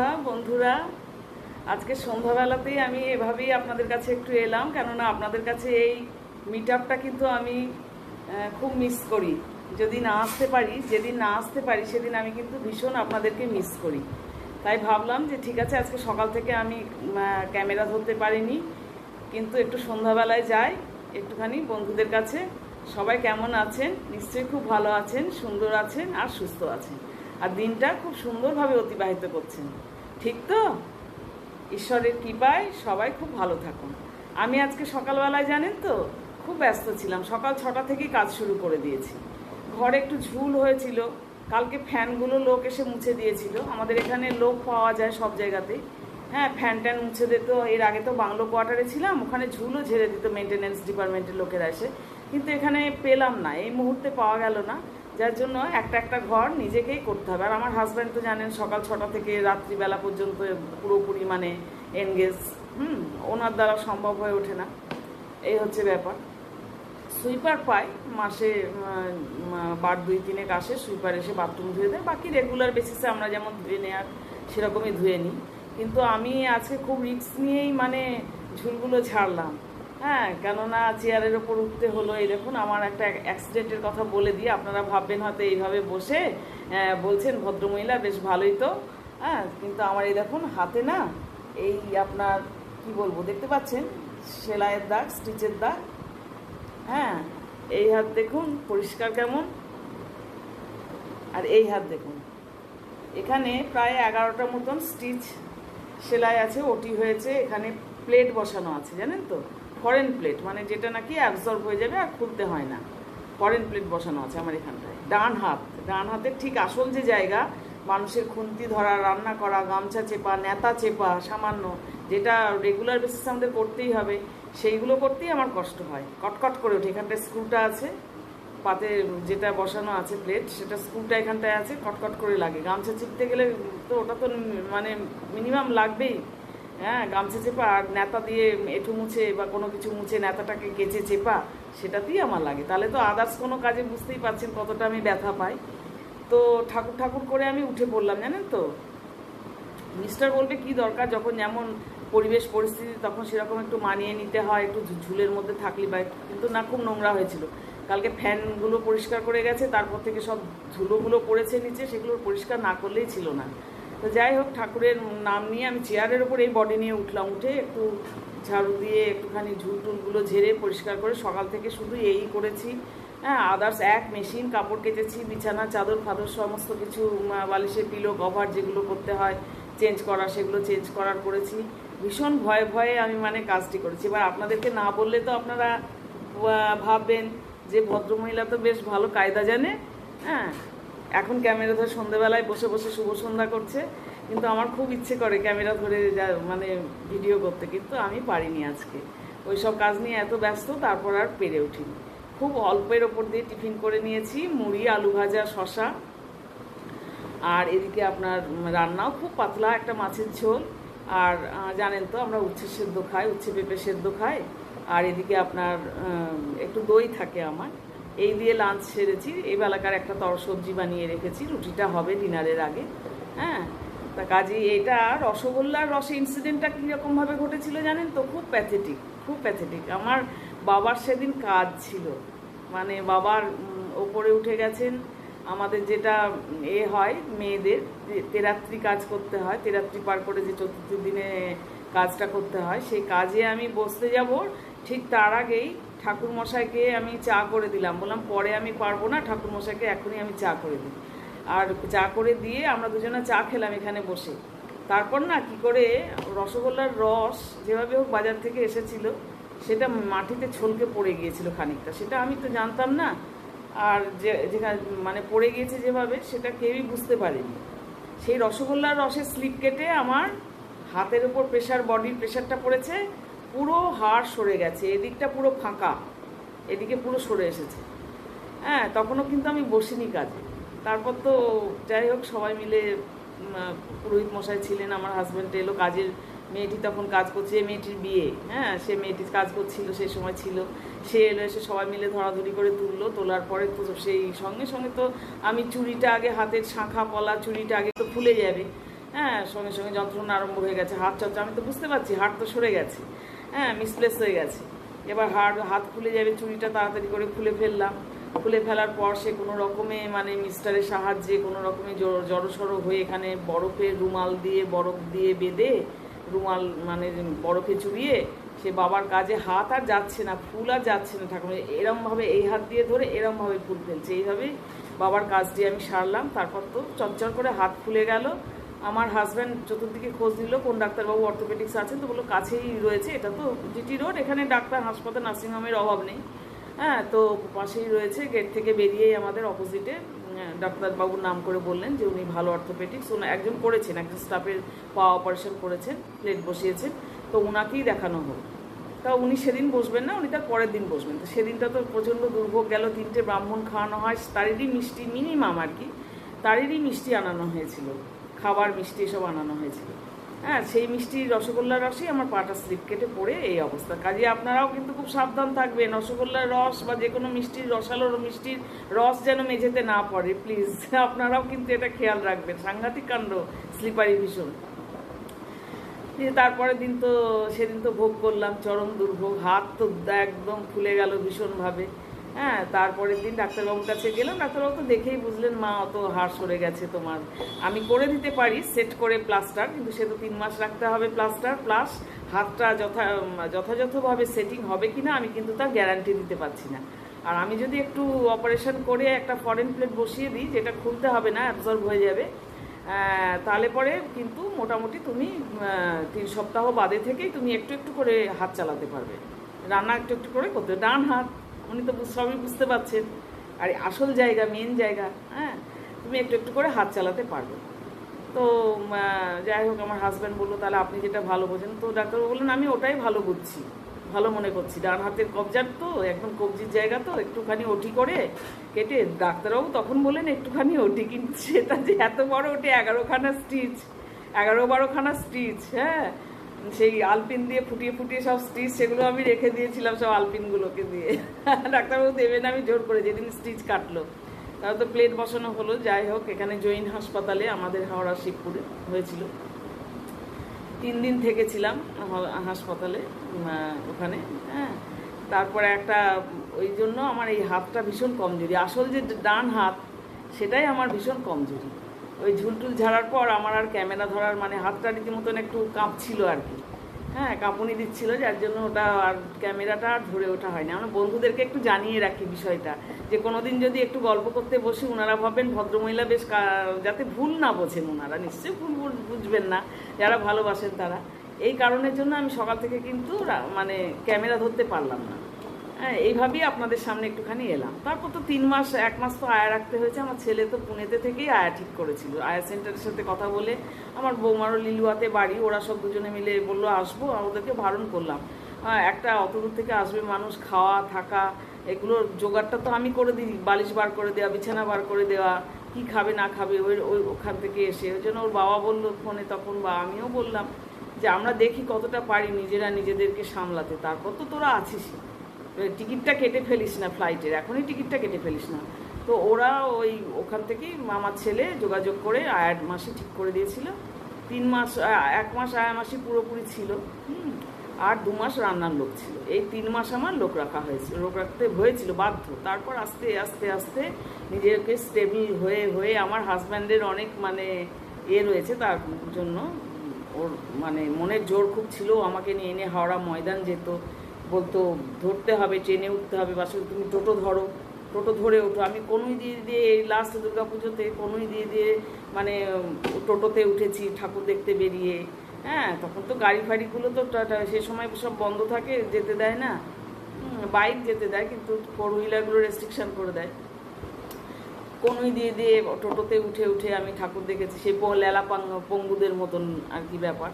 সন্ধ্যা বন্ধুরা? আজকে সন্ধ্যাবেলাতেই আমি এভাবেই আপনাদের কাছে একটু এলাম, কেননা আপনাদের কাছে এই মিট কিন্তু আমি খুব মিস করি। যদি না আসতে পারি, যেদিন না আসতে পারি, সেদিন আমি কিন্তু ভীষণ আপনাদেরকে মিস করি। তাই ভাবলাম যে ঠিক আছে, আজকে সকাল থেকে আমি ক্যামেরা ধরতে পারিনি, কিন্তু একটু সন্ধ্যাবেলায় যাই, একটুখানি বন্ধুদের কাছে। সবাই কেমন আছেন? নিশ্চয়ই খুব ভালো আছেন, সুন্দর আছেন আর সুস্থ আছেন। আর দিনটা খুব সুন্দরভাবে অতিবাহিত করছেন। ঠিক তো? ঈশ্বরের কৃপায় সবাই খুব ভালো থাকুন। আমি আজকে সকালবেলায় জানেন তো, খুব ব্যস্ত ছিলাম। সকাল ছটা থেকেই কাজ শুরু করে দিয়েছি। ঘরে একটু ঝুল হয়েছিল। কালকে ফ্যানগুলো লোক এসে মুছে দিয়েছিল। আমাদের এখানে লোক পাওয়া যায় সব জায়গাতেই হ্যাঁ ফ্যান ট্যান মুছে দিত এর আগে তো বাংলো কোয়ার্টারে ছিলাম, ওখানে ঝুলও ঝেড়ে দিত মেনটেনেন্স ডিপার্টমেন্টের লোকেরা এসে। কিন্তু এখানে পেলাম না, এই মুহূর্তে পাওয়া গেল না। যার জন্য একটা একটা ঘর নিজেকেই করতে হবে। আর আমার হাজব্যান্ড তো জানেন, সকাল ছটা থেকে রাত্রিবেলা পর্যন্ত পুরোপুরি মানে এনগেজ হুম, ওনার দ্বারা সম্ভব হয়ে ওঠে না। এই হচ্ছে ব্যাপার। সুইপার পাই মাসে বার দুই তিনেক আসে, সুইপার এসে বাথরুম ধুয়ে দেয়। বাকি রেগুলার বেসিসে আমরা যেমন ধুয়ে নেওয়ার সেরকমই ধুয়ে নিই। কিন্তু আমি আজকে খুব রিস্ক নিয়েই মানে ঝুলগুলো ঝাড়লাম। হ্যাঁ কেননা চেয়ারের ওপর উঠতে হলো। এই দেখুন, আমার একটা অ্যাক্সিডেন্টের কথা বলে দিয়ে আপনারা ভাববেন হয়তো এইভাবে বসে বলছেন, ভদ্রমহিলা, বেশ ভালোই তো। হ্যাঁ কিন্তু আমার এই দেখুন, হাতে না এই আপনার, কি বলব, দেখতে পাচ্ছেন? সেলাইয়ের দাগ, স্টিচের দাগ। হ্যাঁ এই হাত দেখুন, পরিষ্কার কেমন? আর এই হাত দেখুন, এখানে প্রায় এগারোটা মতন স্টিচ সেলাই আছে, ওটি হয়েছে, এখানে প্লেট বসানো আছে, জানেন তো? ফরেন প্লেট মানে যেটা নাকি অ্যাবজর্ব হয়ে যাবে আর খুলতে হয় না। ফরেন প্লেট বসানো আছে আমার এখানটায়। ডান হাত। ডান হাতের ঠিক আসল যে জায়গা, মানুষের খুন্তি ধরা, রান্না করা, গামছা চেপা, নেতা চেপা, সামান্য যেটা রেগুলার বেসিস আমাদের করতেই হবে, সেইগুলো করতেই আমার কষ্ট হয়। কটকট করে ওঠে। এখানটায় স্ক্রুটা আছে। পাতে যেটা বসানো আছে প্লেট সেটা স্ক্রুটা এখানটায় আছে। কটকট করে লাগে। গামছা চিপতে গেলে তো ওটা তো মানে মিনিমাম লাগবেই। হ্যাঁ গামছা চেপা আর নেতা দিয়ে এঁঠু মুছে বা কোনো কিছু মুছে নেতাটাকে কেচে চেপা, সেটাতেই আমার লাগে। তাহলে তো আদার্স কোনো কাজে বুঝতেই পারছেন কতটা আমি ব্যথা পাই। তো ঠাকুর ঠাকুর করে আমি উঠে পড়লাম, জানেন তো? মিস্টার বলবে, কি দরকার? যখন যেমন পরিবেশ, পরিস্থিতি, তখন সেরকম একটু মানিয়ে নিতে হয়, একটু ঝুলের মধ্যে থাকলি বা কিন্তু না, খুব নোংরা হয়েছিল। কালকে ফ্যানগুলো পরিষ্কার করে গেছে, তারপর থেকে সব ধুলোগুলো পড়েছে নিচে, সেগুলো পরিষ্কার না করলেই ছিল না। তো যাই হোক, ঠাকুরের নাম নিয়ে আমি চেয়ারের ওপর এই বডি নিয়ে উঠলাম। উঠে একটু ঝাড়ু দিয়ে একটুখানি ঝুল টুলগুলো ঝেড়ে পরিষ্কার করে সকাল থেকে শুধু এই করেছি। হ্যাঁ আদার্স এক মেশিন কাপড় কেচেছি, বিছানা, চাদর, ফাদর, সমস্ত কিছু বালিশের পিলো কভার যেগুলো করতে হয় চেঞ্জ করা, সেগুলো চেঞ্জ করার করেছি। ভীষণ ভয়ে ভয়ে আমি মানে কাজটি করেছি। এবার আপনাদেরকে না বললে তো আপনারা ভাববেন যে ভদ্রমহিলা তো বেশ ভালো কায়দা জানে। হ্যাঁ এখন ক্যামেরা ধরে সন্ধ্যেবেলায় বসে বসে শুভ সন্ধ্যা করছে, কিন্তু আমার খুব ইচ্ছে করে ক্যামেরা ধরে যা মানে ভিডিও করতে, কিন্তু আমি পারিনি আজকে। ওই সব কাজ নিয়ে এত ব্যস্ত, তারপর আর পেরে উঠিনি। খুব অল্পের ওপর দিয়ে টিফিন করে নিয়েছি, মুড়ি, আলু ভাজা শশা আর এদিকে আপনার রান্নাও খুব পাতলা, একটা মাছের ঝোল। আর জানেন তো, আমরা উচ্ছে সেদ্ধ খাই, উচ্ছে পেঁপে সেদ্ধ খাই। আর এদিকে আপনার একটু দই থাকে আমার। এই দিয়ে লাঞ্চ সেরেছি। এই বেলাকার একটা তর সবজি বানিয়ে রেখেছি। রুটিটা হবে ডিনারের আগে। হ্যাঁ? তা কাজেই এটা রসগোল্লার রসে ইনসিডেন্টটা কীরকমভাবে ঘটেছিল জানেন তো? খুব প্যাথেটিক খুব প্যাথেটিক আমার বাবার সেদিন কাজ ছিল। মানে বাবার ওপরে উঠে গেছেন। আমাদের যেটা এ হয় মেয়েদের তেরাত্রি কাজ করতে হয়, তেরাত্রি পার করে যে চতুর্থ দিনে কাজটা করতে হয়, সেই কাজে আমি বসতে যাব। ঠিক তার আগেই ঠাকুর মশাইকে আমি চা করে দিলাম। বললাম, পরে আমি পারব না ঠাকুর মশাইকে এখনই আমি চা করে দিই। আর চা করে দিয়ে আমরা দুজনে চা খেলাম এখানে বসে। তারপর না কি করে, রসগোল্লার রস যেভাবে হোক বাজার থেকে এসেছিল, সেটা মাটিতে ছলকে পড়ে গিয়েছিল খানিকটা। সেটা আমি তো জানতাম না। আর যে, যেখানে মানে পড়ে গিয়েছে যেভাবে, সেটা কেউই বুঝতে পারেনি। সেই রসগোল্লার রসের স্লিপ কেটে আমার হাতের উপর প্রেশার বডির প্রেশারটা পড়েছে। পুরো হাড় সরে গেছে, এদিকটা পুরো ফাঁকা, এদিকে পুরো সরে এসেছে। হ্যাঁ তখনও কিন্তু আমি বসিনি কাজে। তারপর তো যাই হোক, সবাই মিলে পুরোহিত মশাই ছিলেন, আমার হাজব্যান্ড এলো, কাজের মেয়েটি তখন কাজ করছে এই মেয়েটির বিয়ে। হ্যাঁ সে মেয়েটি কাজ করছিল সেই সময় ছিল। সে এলো, এসে সবাই মিলে ধরাধরি করে তুললো, তোলার পরে তো সেই সঙ্গে সঙ্গে তো আমি চুরিটা আগে হাতের শাঁখা পলা চুরিটা আগে তো খুলে যাবে। হ্যাঁ সঙ্গে সঙ্গে যন্ত্রণা আরম্ভ হয়ে গেছে, হাত চর্চা, আমি তো বুঝতে পারছি হাত তো সরে গেছে। হ্যাঁ মিসপ্লেস হয়ে গেছে। এবার হাত হাত খুলে যাবে চুড়িটা, তাড়াতাড়ি করে খুলে ফেললাম। খুলে ফেলার পর সে কোনো রকমে মানে মিস্টারের সাহায্যে কোনো রকমে জড়সড়ো হয়ে এখানে বরফের রুমাল দিয়ে, বরফ দিয়ে বেঁধে, রুমাল মানে বরফে চুবিয়ে সে বাবার কাজে হাত আর যাচ্ছে না, ফুল আর যাচ্ছে না। ঠাকুর এরমভাবে এই হাত দিয়ে ধরে এরমভাবে ফুল ফেলছে। এইভাবেই বাবার কাজটি আমি সারলাম। তারপর তো চচ্চর করে হাত ফুলে গেল। আমার হাজব্যান্ড চতুর্দিকে খোঁজ দিল কোন ডাক্তারবাবু অর্থোপেডিক্স আছেন তো বলল, কাছেই রয়েছে, এটা তো জিটি রোড এখানে ডাক্তার হাসপাতাল নার্সিংহোমের অভাব নেই। হ্যাঁ তো পাশেই রয়েছে গেট থেকে বেরিয়েই আমাদের অপোজিটে ডাক্তারবাবুর নাম করে বললেন যে উনি ভালো অর্থোপেডিক্স উনি একজন করেছেন, একজন স্টাফের পা অপারেশন করেছেন প্লেট বসিয়েছেন, তো ওনাকেই দেখানো হোক তা উনি সেদিন বসবেন না, উনি তার পরের দিন বসবেন। তো সেদিনটা তো প্রচণ্ড দুর্ভোগ গেল, তিনটে ব্রাহ্মণ খাওয়ানো হয় তারেরই মিষ্টি মিনিমাম আর কি তারেরই মিষ্টি আনানো হয়েছিল। খাবার মিষ্টি এসব আনানো হয়েছিল। হ্যাঁ সেই মিষ্টি রসগোল্লার রসই আমার পাটা স্লিপ কেটে পড়ে এই অবস্থা। কাজে আপনারাও কিন্তু খুব সাবধান থাকবেন। রসগোল্লার রস বা যে কোনো মিষ্টির রসালো মিষ্টির রস যেন মেঝেতে না পড়ে প্লিজ আপনারাও কিন্তু এটা খেয়াল রাখবেন। সাংঘাতিক কাণ্ড স্লিপারি ভীষণ। দিয়ে তারপরের দিন তো, সেদিন তো ভোগ করলাম, চরম দুর্ভোগ, হাত তো একদম ফুলে গেল ভীষণভাবে। হ্যাঁ তারপরের দিন ডাক্তারবাবুর কাছে গেলাম। ডাক্তারবাবু তো দেখেই বুঝলেন, মা অত হাড় সরে গেছে তোমার। আমি করে দিতে পারি, সেট করে প্লাস্টার, কিন্তু সে তো তিন মাস রাখতে হবে প্লাস্টার, প্লাস হাতটা যথা, যথাযথভাবে সেটিং হবে কি না আমি কিন্তু তার গ্যারান্টি দিতে পারছি না। আর আমি যদি একটু অপারেশন করে একটা ফরেন প্লেট বসিয়ে দিই, যেটা খুলতে হবে না অ্যাবজর্ব হয়ে যাবে তাহলে পরে কিন্তু মোটামুটি তুমি তিন সপ্তাহ বাদে থেকেই তুমি একটু একটু করে হাত চালাতে পারবে। রান্না একটু একটু করে করতে ডান হাত উনি তো সবই বুঝতে পারছেন। আর আসল জায়গা মেন জায়গা হ্যাঁ? তুমি একটু একটু করে হাত চালাতে পারবে। তো যাই হোক, আমার হাজব্যান্ড বলল, তাহলে আপনি যেটা ভালো বোঝেন, তো ডাক্তারবাবু বললেন, আমি ওটাই ভালো বুঝছি, ভালো মনে করছি। ডান হাতের কবজার তো, একদম কবজির জায়গা তো, একটুখানি ওটি করে কেটে ডাক্তারবাবু তখন বললেন, একটুখানি ওটি কিন্তু সেটা যে এত বড় ওটি এগারোখানা স্টিচ এগারো বারোখানা স্টিচ হ্যাঁ? সেই আলপিন দিয়ে ফুটিয়ে ফুটিয়ে সব স্টিচ সেগুলো আমি রেখে দিয়েছিলাম সব আলপিনগুলোকে দিয়ে। ডাক্তারবাবু দেবেন, আমি জোর করে যেদিন স্টিচ কাটলো। তারপর তো প্লেট বসানো হলো, যাই হোক, এখানে জৈন হাসপাতালে আমাদের হাওড়া শিবপুরে হয়েছিল। তিন দিন থেকেছিলাম হাসপাতালে ওখানে হ্যাঁ। তারপরে একটা, ওই জন্য আমার এই হাতটা ভীষণ কমজোরি। আসল যে ডান হাত, সেটাই আমার ভীষণ কমজোরি। ওই ঝুলটুল ঝাড়ার পর আমার আর ক্যামেরা ধরার মানে হাতটা রীতিমতন একটু কাঁপছিল আর কি। হ্যাঁ কাঁপুনি দিচ্ছিল, যার জন্য ওটা আর ক্যামেরাটা আর ধরে ওঠা হয়নি। আমরা বন্ধুদেরকে একটু জানিয়ে রাখি বিষয়টা, যে কোনো দিন যদি একটু গল্প করতে বসি ওনারা ভাবেন ভদ্রমহিলা বেশ যাতে ভুল না বোঝেন ওনারা নিশ্চয়ই ভুল বুঝ- বুঝবেন না, যারা ভালোবাসেন তারা। এই কারণের জন্য আমি সকাল থেকে কিন্তু মানে ক্যামেরা ধরতে পারলাম না। এইভাবেই আপনাদের সামনে একটুখানি এলাম। তারপর তো তিন মাস এক মাস তো আয়া রাখতে হয়েছে। আমার ছেলে তো পুনেতে থেকেই আয়া ঠিক করেছিল। আয়া সেন্টারের সাথে কথা বলে আমার বৌমারও লিলুয়াতে বাড়ি ওরা সব দুজনে মিলে বলল আসব। আর ওদেরকে বারণ করলাম। আহ, একটা অত দূর থেকে আসবে মানুষ খাওয়া থাকা এগুলোর জোগাড়টা তো আমি করে দিই। বালিশ বার করে দেওয়া বিছানা বার করে দেওয়া কি খাবে না খাবে ওই ওই ওখান থেকে এসে। ওই জন্য ওর বাবা বলল ফোনে তখন বা আমিও বললাম যে আমরা দেখি কতটা পারি নিজেরা নিজেদেরকে সামলাতে। তারপর তো তোরা আছিস টিকিটটা কেটে ফেলিস না ফ্লাইটের এখনই টিকিটটা কেটে ফেলিস না। তো ওরা ওই ওখান থেকেই আমার ছেলে যোগাযোগ করে আয়ার মাসে ঠিক করে দিয়েছিল। তিন মাস এক মাস আয়া মাসে পুরোপুরি ছিল। আর দু মাস রান্নার লোক ছিল। এই তিন মাস আমার লোক রাখা হয়েছিল লোক রাখতে হয়েছিল, বাধ্য। তারপর আস্তে আস্তে আস্তে নিজেকে স্টেবল হয়ে হয়ে আমার হাজব্যান্ডের অনেক মানে এ রয়েছে, তার জন্য ওর মানে মনের জোর খুব ছিল। আমাকে নিয়ে এনে হাওড়া ময়দান যেত। বলতো, ধরতে হবে ট্রেনে উঠতে হবে বাসে তুমি টোটো ধরো, টোটো ধরে ওঠো। আমি কোনোই দিয়ে দিয়ে এই লাস্ট দুর্গা পুজোতে কোনোই দিয়ে দিয়ে মানে টোটোতে উঠেছি ঠাকুর দেখতে বেরিয়ে। হ্যাঁ তখন তো গাড়ি ফাড়িগুলো তো সে সময় সব বন্ধ থাকে, যেতে দেয় না। বাইক যেতে দেয়, কিন্তু ফোর হুইলারগুলো রেস্ট্রিকশন করে দেয়। কোনোই দিয়ে দিয়ে টোটোতে উঠে উঠে আমি ঠাকুর দেখেছি লেলা পঙ্গুদের মতন আর কি ব্যাপার।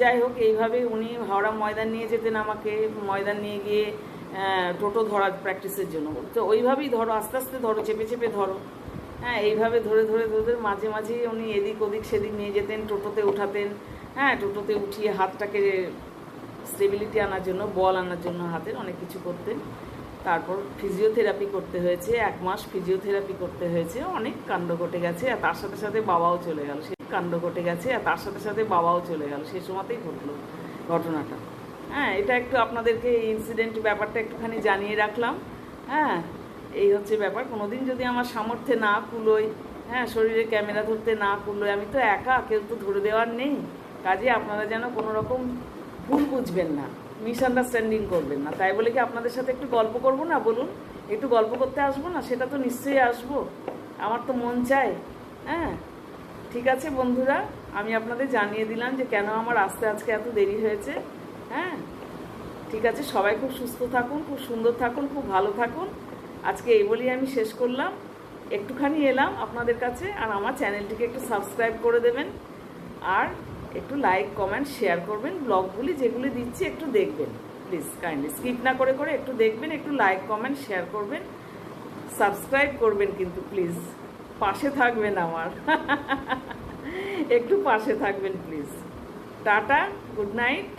যাই হোক, এইভাবে উনি হাওড়া ময়দান নিয়ে যেতেন আমাকে, ময়দান নিয়ে গিয়ে টোটো ধরার প্র্যাকটিসের জন্য। তো ওইভাবেই ধরো, আস্তে আস্তে ধরো, চেপে চেপে ধরো। হ্যাঁ এইভাবে ধরে ধরে ধরে মাঝে মাঝে উনি এদিক ওদিক সেদিক নিয়ে যেতেন, টোটোতে উঠাতেন। হ্যাঁ টোটোতে উঠিয়ে হাতটাকে স্টেবিলিটি আনার জন্য, বল আনার জন্য হাতের অনেক কিছু করতেন। তারপর ফিজিওথেরাপি করতে হয়েছে, এক মাস ফিজিওথেরাপি করতে হয়েছে, অনেক কাণ্ড ঘটে গেছে, আর তার সাথে সাথে বাবাও চলে গেল। কাণ্ড ঘটে গেছে আর তার সাথে সাথে বাবাও চলে গেল। সেই সময়তেই ঘটলো ঘটনাটা। হ্যাঁ এটা একটু আপনাদেরকে এই ইনসিডেন্ট ব্যাপারটা একটুখানি জানিয়ে রাখলাম। হ্যাঁ এই হচ্ছে ব্যাপার। কোনোদিন যদি আমার সামর্থ্যে না কুলোয় হ্যাঁ শরীরে ক্যামেরা ধরতে না কুলোয়, আমি তো একা, কেউ তো ধরে দেওয়ার নেই। কাজে আপনারা যেন কোনো রকম ভুল বুঝবেন না মিসআন্ডারস্ট্যান্ডিং করবেন না। তাই বলে কি আপনাদের সাথে একটু গল্প করব না, বলুন? একটু গল্প করতে আসব না? সেটা তো নিশ্চয়ই আসব। আমার তো মন চায় হ্যাঁ ঠিক আছে বন্ধুরা, আমি আপনাদের জানিয়ে দিলাম যে কেন আমার আসতে আজকে এত দেরি হয়েছে হ্যাঁ? ঠিক আছে, সবাই খুব সুস্থ থাকুন, খুব সুন্দর থাকুন, খুব ভালো থাকুন। আজকে এই বলেই আমি শেষ করলাম। একটুখানি এলাম আপনাদের কাছে, আর আমার চ্যানেলটিকে একটু সাবস্ক্রাইব করে দেবেন, আর একটু লাইক, কমেন্ট, শেয়ার করবেন, ব্লগগুলি যেগুলি দিচ্ছি একটু দেখবেন, প্লিজ, কাইন্ডলি স্কিপ না করে করে একটু দেখবেন, একটু লাইক, কমেন্ট, শেয়ার করবেন, সাবস্ক্রাইব করবেন কিন্তু, প্লিজ। পাশে থাকবেন আমার। একটু পাশে থাকবেন প্লিজ টাটা গুড নাইট